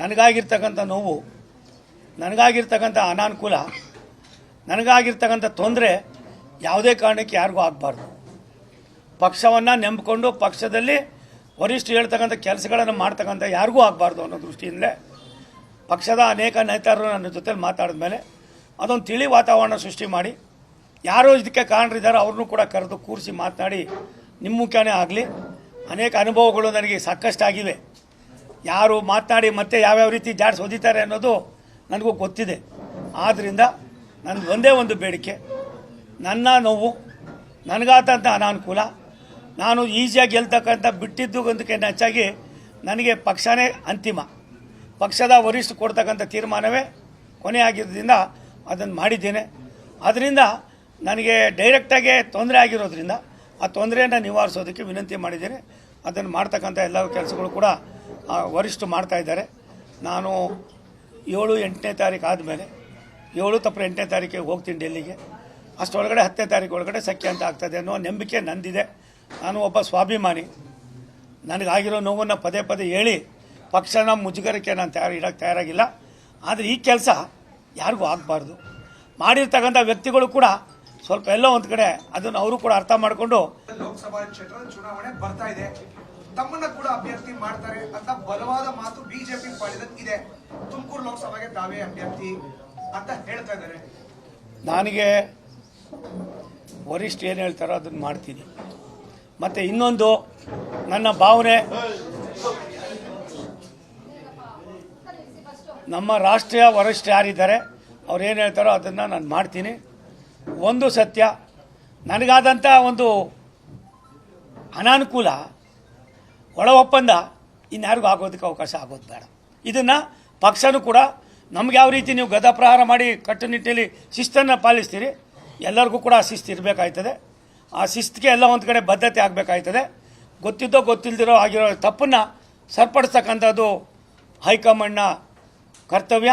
ನನಗಾಗಿರ್ತಕ್ಕಂಥ ನೋವು, ನನಗಾಗಿರ್ತಕ್ಕಂಥ ಅನಾನುಕೂಲ, ನನಗಾಗಿರ್ತಕ್ಕಂಥ ತೊಂದರೆ ಯಾವುದೇ ಕಾರಣಕ್ಕೆ ಯಾರಿಗೂ ಆಗಬಾರ್ದು. ಪಕ್ಷವನ್ನು ನೆಂಬಿಕೊಂಡು ಪಕ್ಷದಲ್ಲಿ ವರಿಷ್ಠ ಹೇಳ್ತಕ್ಕಂಥ ಕೆಲಸಗಳನ್ನು ಮಾಡ್ತಕ್ಕಂಥ ಯಾರಿಗೂ ಆಗಬಾರ್ದು ಅನ್ನೋ ದೃಷ್ಟಿಯಿಂದಲೇ ಪಕ್ಷದ ಅನೇಕ ನೇತಾರರು ನನ್ನ ಜೊತೆಲಿ ಮಾತಾಡಿದ ಮೇಲೆ ಅದೊಂದು ತಿಳಿ ವಾತಾವರಣ ಸೃಷ್ಟಿ ಮಾಡಿ, ಯಾರು ಇದಕ್ಕೆ ಕಾರಣರಿದ್ದಾರೋ ಅವ್ರನ್ನೂ ಕೂಡ ಕರೆದು ಕೂರಿಸಿ ಮಾತನಾಡಿ, ನಿಮ್ಮ ಮುಖ್ಯನೇ ಆಗಲಿ, ಅನೇಕ ಅನುಭವಗಳು ನನಗೆ ಸಾಕಷ್ಟಾಗಿವೆ. ಯಾರು ಮಾತನಾಡಿ ಮತ್ತೆ ಯಾವ್ಯಾವ ರೀತಿ ಜಾಡ್ಸ್ ಹೊದಿತಾರೆ ಅನ್ನೋದು ನನಗೂ ಗೊತ್ತಿದೆ. ಆದ್ದರಿಂದ ನಂದು ಒಂದೇ ಒಂದು ಬೇಡಿಕೆ, ನನ್ನ ನೋವು ನನಗಾದಂಥ ಅನಾನುಕೂಲ, ನಾನು ಈಸಿಯಾಗಿ ಗೆಲ್ತಕ್ಕಂಥ ಬಿಟ್ಟಿದ್ದು ಒಂದಕ್ಕಿಂತ ಹೆಚ್ಚಾಗಿ ನನಗೆ ಪಕ್ಷನೇ ಅಂತಿಮ. ಪಕ್ಷದ ವರಿಷ್ಠ ಕೊಡ್ತಕ್ಕಂಥ ತೀರ್ಮಾನವೇ ಕೊನೆಯಾಗಿರೋದ್ರಿಂದ ಅದನ್ನು ಮಾಡಿದ್ದೇನೆ. ಅದರಿಂದ ನನಗೆ ಡೈರೆಕ್ಟಾಗಿ ತೊಂದರೆ ಆಗಿರೋದ್ರಿಂದ ಆ ತೊಂದರೆಯನ್ನು ನಿವಾರಿಸೋದಕ್ಕೆ ವಿನಂತಿ ಮಾಡಿದ್ದೇನೆ. ಅದನ್ನು ಮಾಡ್ತಕ್ಕಂಥ ಎಲ್ಲ ಕೆಲಸಗಳು ಕೂಡ ಆ, ವರಿಷ್ಠರು ಮಾಡ್ತಾ ಇದ್ದಾರೆ. ನಾನು ಏಳು ಎಂಟನೇ ತಾರೀಕು ಆದಮೇಲೆ ಏಳು ತಪ್ಪು ಎಂಟನೇ ತಾರೀಕಿಗೆ ಹೋಗ್ತೀನಿ ಡೆಲ್ಲಿಗೆ. ಅಷ್ಟರೊಳಗಡೆ ಹತ್ತನೇ ತಾರೀಕು ಒಳಗಡೆ ಸಖ್ಯ ಅಂತ ಆಗ್ತದೆ ಅನ್ನೋ ನಂಬಿಕೆ ನಂದಿದೆ. ನಾನು ಒಬ್ಬ ಸ್ವಾಭಿಮಾನಿ. ನನಗಾಗಿರೋ ನೋವನ್ನು ಪದೇ ಪದೇ ಹೇಳಿ ಪಕ್ಷನ ಮುಜುಗರಕ್ಕೆ ನಾನು ತಯಾರು ಇಡೋಕ್ಕೆ ತಯಾರಾಗಿಲ್ಲ. ಆದರೆ ಈ ಕೆಲಸ ಯಾರಿಗೂ ಆಗಬಾರ್ದು. ಮಾಡಿರ್ತಕ್ಕಂಥ ವ್ಯಕ್ತಿಗಳು ಕೂಡ ಸ್ವಲ್ಪ ಎಲ್ಲೋ ಒಂದು ಕಡೆ ಅದನ್ನು ಅವರು ಕೂಡ ಅರ್ಥ ಮಾಡಿಕೊಂಡು ಲೋಕಸಭಾ ಕ್ಷೇತ್ರದ ಚುನಾವಣೆ ಬರ್ತಾ ಇದೆ. ತಮ್ಮನ್ನ ಕೂಡ ಅಭ್ಯರ್ಥಿ ಮಾಡ್ತಾರೆ ಅಂತ ಬಲವಾದ ಮಾತು ಬಿಜೆಪಿ ಇದೆ. ತುಮಕೂರು ಲೋಕಸಭೆಗೆ ತಾವೇ ಅಭ್ಯರ್ಥಿ ಅಂತ ಹೇಳ್ತಾ ಇದ್ದಾರೆ. ನನಗೆ ವರಿಷ್ಠ ಏನು ಹೇಳ್ತಾರೋ ಅದನ್ನು ಮಾಡ್ತೀನಿ. ಮತ್ತು ಇನ್ನೊಂದು, ನನ್ನ ಭಾವನೆ, ನಮ್ಮ ರಾಷ್ಟ್ರೀಯ ವರಿಷ್ಠ ಯಾರಿದ್ದಾರೆ, ಅವ್ರು ಏನು ಹೇಳ್ತಾರೋ ಅದನ್ನು ನಾನು ಮಾಡ್ತೀನಿ. ಒಂದು ಸತ್ಯ ನನಗಾದಂಥ ಒಂದು ಅನಾನುಕೂಲ ಒಳ ಒಪ್ಪಂದ ಇನ್ಯಾರಿಗೂ ಆಗೋದಕ್ಕೆ ಅವಕಾಶ ಆಗೋದು ಬೇಡ. ಇದನ್ನು ಪಕ್ಷನೂ ಕೂಡ ನಮ್ಗೆ ಯಾವ ರೀತಿ ನೀವು ಗದ ಪ್ರಹಾರ ಮಾಡಿ ಕಟ್ಟುನಿಟ್ಟಿನಲ್ಲಿ ಶಿಸ್ತನ್ನು ಪಾಲಿಸ್ತೀರಿ, ಎಲ್ಲರಿಗೂ ಕೂಡ ಆ ಶಿಸ್ತು ಇರಬೇಕಾಯ್ತದೆ. ಆ ಶಿಸ್ತಿಗೆ ಎಲ್ಲ ಒಂದು ಕಡೆ ಬದ್ಧತೆ ಆಗಬೇಕಾಯ್ತದೆ. ಗೊತ್ತಿದ್ದೋ ಗೊತ್ತಿಲ್ಲದಿರೋ ಆಗಿರೋ ತಪ್ಪನ್ನು ಸರಿಪಡಿಸ್ತಕ್ಕಂಥದ್ದು ಹೈಕಮಾಂಡ್ನ ಕರ್ತವ್ಯ.